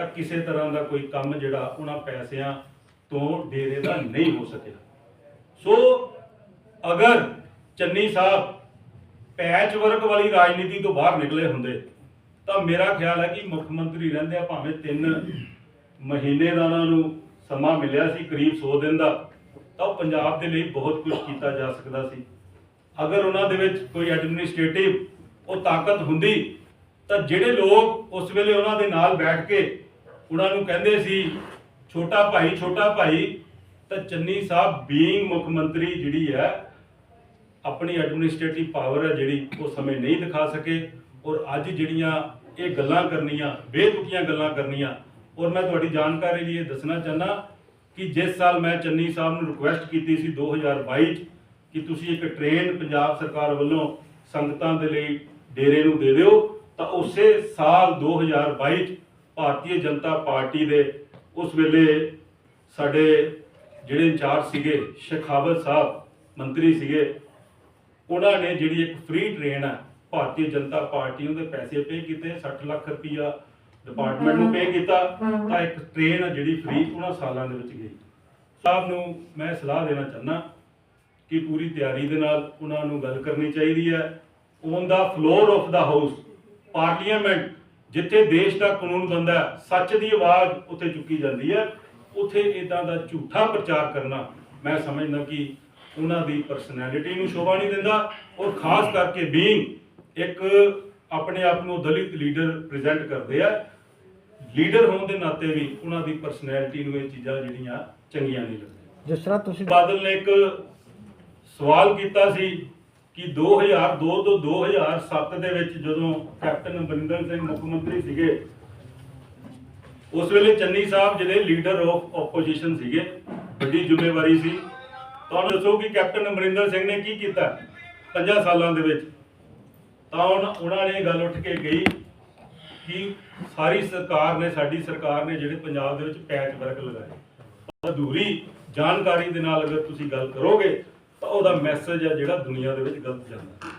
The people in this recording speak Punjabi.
ਤਾਂ ਕਿਸੇ ਤਰ੍ਹਾਂ ਦਾ ਕੋਈ ਕੰਮ ਜਿਹੜਾ ਉਹਨਾਂ ਪੈਸਿਆਂ ਤੋਂ ਡੇਰੇ ਦਾ ਨਹੀਂ ਹੋ ਸਕਿਆ। ਸੋ ਅਗਰ ਚੰਨੀ ਸਾਹਿਬ ਪੈਚ ਵਰਕ ਵਾਲੀ ਰਾਜਨੀਤੀ ਤੋਂ ਬਾਹਰ ਨਿਕਲੇ ਹੁੰਦੇ, ਤਾਂ ਮੇਰਾ ਖਿਆਲ ਹੈ ਕਿ ਮੁੱਖ ਮੰਤਰੀ ਰਹਿੰਦੇ ਆ ਭਾਵੇਂ 3 ਮਹੀਨੇ ਦਾ ਉਹਨਾਂ ਨੂੰ ਸਮਾਂ ਮਿਲਿਆ ਸੀ, ਕਰੀਬ 100 ਦਿਨ ਦਾ, ਤਾਂ ਉਹ ਪੰਜਾਬ ਦੇ ਲਈ ਬਹੁਤ ਕੁਝ ਕੀਤਾ ਜਾ ਸਕਦਾ ਸੀ। ਅਗਰ ਉਹਨਾਂ ਦੇ ਵਿੱਚ ਕੋਈ ਐਡਮਿਨਿਸਟ੍ਰੇਟਿਵ ਉਹ ਤਾਕਤ ਹੁੰਦੀ, ਤਾਂ ਜਿਹੜੇ ਲੋਕ ਉਸ ਵੇਲੇ ਉਹਨਾਂ ਦੇ ਨਾਲ ਬੈਠ ਕੇ ਉਹਨਾਂ ਨੂੰ ਕਹਿੰਦੇ ਸੀ, ਛੋਟਾ ਭਾਈ ਛੋਟਾ ਭਾਈ, ਤਾਂ ਚੰਨੀ ਸਾਹਿਬ ਬੀਇੰਗ ਮੁੱਖ ਮੰਤਰੀ ਜਿਹੜੀ ਹੈ, ਆਪਣੀ ਐਡਮਿਨਿਸਟ੍ਰੇਟਿਵ ਪਾਵਰ ਹੈ ਜਿਹੜੀ, ਉਹ ਸਮੇਂ ਨਹੀਂ ਦਿਖਾ ਸਕੇ। ਔਰ ਅੱਜ ਜਿਹੜੀਆਂ ਇਹ ਗੱਲਾਂ ਕਰਨੀਆਂ, ਬੇਤੁਕੀਆਂ ਗੱਲਾਂ ਕਰਨੀਆਂ, ਔਰ ਮੈਂ ਤੁਹਾਡੀ ਜਾਣਕਾਰੀ ਲਈ ਇਹ ਦੱਸਣਾ ਚਾਹਨਾ ਕਿ ਜਿਸ ਸਾਲ ਮੈਂ ਚੰਨੀ ਸਾਹਿਬ ਨੂੰ ਰਿਕੁਐਸਟ ਕੀਤੀ ਸੀ 2022 ਚ, ਕਿ ਤੁਸੀਂ ਇੱਕ ਟ੍ਰੇਨ ਪੰਜਾਬ ਸਰਕਾਰ ਵੱਲੋਂ ਸੰਗਤਾਂ ਦੇ ਲਈ ਡੇਰੇ ਨੂੰ ਦੇ ਦਿਓ, ਤਾਂ ਉਸੇ ਸਾਲ 2022 ਚ ਭਾਰਤੀ ਜਨਤਾ ਪਾਰਟੀ ਦੇ ਉਸ ਵੇਲੇ ਸਾਡੇ ਜਿਹੜੇ ਇੰਚਾਰਜ ਸੀਗੇ ਸ਼ੇਖਾਵਤ ਸਾਹਿਬ, ਮੰਤਰੀ ਸੀਗੇ, ਉਹਨਾਂ ਨੇ ਜਿਹੜੀ ਇੱਕ ਫ੍ਰੀ ਟ੍ਰੇਨ ਹੈ ਭਾਰਤੀ ਜਨਤਾ ਪਾਰਟੀ ਉਹਦੇ ਪੈਸੇ ਪੇ ਕੀਤੇ 60 ਲੱਖ ਰੁਪਈਆ ਡਿਪਾਰਟਮੈਂਟ ਨੂੰ ਪੇ ਕੀਤਾ, ਤਾਂ ਇੱਕ ਟ੍ਰੇਨ ਹੈ ਜਿਹੜੀ ਫ੍ਰੀ ਉਹਨਾਂ ਸਾਲਾਂ ਦੇ ਵਿੱਚ ਗਈ। ਸਾਹਿਬ ਨੂੰ ਮੈਂ ਸਲਾਹ ਦੇਣਾ ਚਾਹੁੰਦਾ ਕਿ ਪੂਰੀ ਤਿਆਰੀ ਦੇ ਨਾਲ ਉਹਨਾਂ ਨੂੰ ਗੱਲ ਕਰਨੀ ਚਾਹੀਦੀ ਹੈ। On the floor of the house parliament ਜਿੱਥੇ ਦੇਸ਼ ਦਾ ਕਾਨੂੰਨ ਬੰਦਾ ਸੱਚ ਦੀ ਆਵਾਜ਼ ਉੱਥੇ ਚੁੱਕੀ ਜਾਂਦੀ ਹੈ ਉੱਥੇ ਇਦਾਂ ਦਾ ਝੂਠਾ ਪ੍ਰਚਾਰ ਕਰਨਾ ਮੈਂ ਸਮਝਦਾ ਕਿ ਉਹਨਾਂ ਦੀ ਪਰਸਨੈਲਿਟੀ ਨੂੰ ਸ਼ੋਭਾ ਨਹੀਂ ਦਿੰਦਾ ਔਰ ਖਾਸ ਕਰਕੇ ਬੀਇੰਗ ਇੱਕ ਆਪਣੇ ਆਪ ਨੂੰ ਦਲਿਤ ਲੀਡਰ ਪ੍ਰੈਜ਼ੈਂਟ ਕਰਦੇ ਆ। ਲੀਡਰ ਹੋਣ ਦੇ ਨਾਤੇ ਵੀ ਉਹਨਾਂ ਦੀ ਪਰਸਨੈਲਿਟੀ ਨੂੰ ਇਹ ਚੀਜ਼ਾਂ ਜਿਹੜੀਆਂ ਚੰਗੀਆਂ ਨਹੀਂ ਲੱਗਦੀਆਂ। ਜਿਸ ਤਰ੍ਹਾਂ ਤੁਸੀਂ ਬਾਦਲ ਨੇ ਇੱਕ ਸਵਾਲ ਕੀਤਾ ਸੀ ਕਿ 2002 ਤੋਂ 2007 ਦੇ ਵਿੱਚ ਜਦੋਂ ਕੈਪਟਨ ਅਮਰਿੰਦਰ ਸਿੰਘ ਮੁੱਖ ਮੰਤਰੀ ਸੀਗੇ, ਉਸ ਵੇਲੇ ਚੰਨੀ ਸਾਹਿਬ ਜਿਹੜੇ ਲੀਡਰ ਆਫ ਆਪੋਜੀਸ਼ਨ ਸੀਗੇ, ਵੱਡੀ ਜ਼ਿੰਮੇਵਾਰੀ ਸੀ। ਤੁਹਾਨੂੰ ਦੱਸੋ ਕਿ ਕੈਪਟਨ ਅਮਰਿੰਦਰ ਸਿੰਘ ਨੇ ਕੀ ਕੀਤਾ 50 ਸਾਲਾਂ ਦੇ ਵਿੱਚ? ਤਾਂ ਉਨ- ਉਹਨਾਂ ਨੇ ਇਹ ਗੱਲ ਉੱਠ ਕੇ ਗਈ ਕਿ ਸਾਰੀ ਸਰਕਾਰ ਨੇ, ਸਾਡੀ ਸਰਕਾਰ ਨੇ ਜਿਹੜੇ ਪੰਜਾਬ ਦੇ ਵਿੱਚ ਪੈਚ ਵਰਕ ਲਗਾਏ ਅਧੂਰੀ ਜਾਣਕਾਰੀ ਦੇ ਨਾਲ ਅਗਰ ਤੁਸੀਂ ਗੱਲ ਕਰੋਗੇ ਤਾਂ ਉਹਦਾ ਮੈਸੇਜ ਹੈ ਜਿਹੜਾ ਦੁਨੀਆ ਦੇ ਵਿੱਚ ਗਲਤ ਜਾਂਦਾ।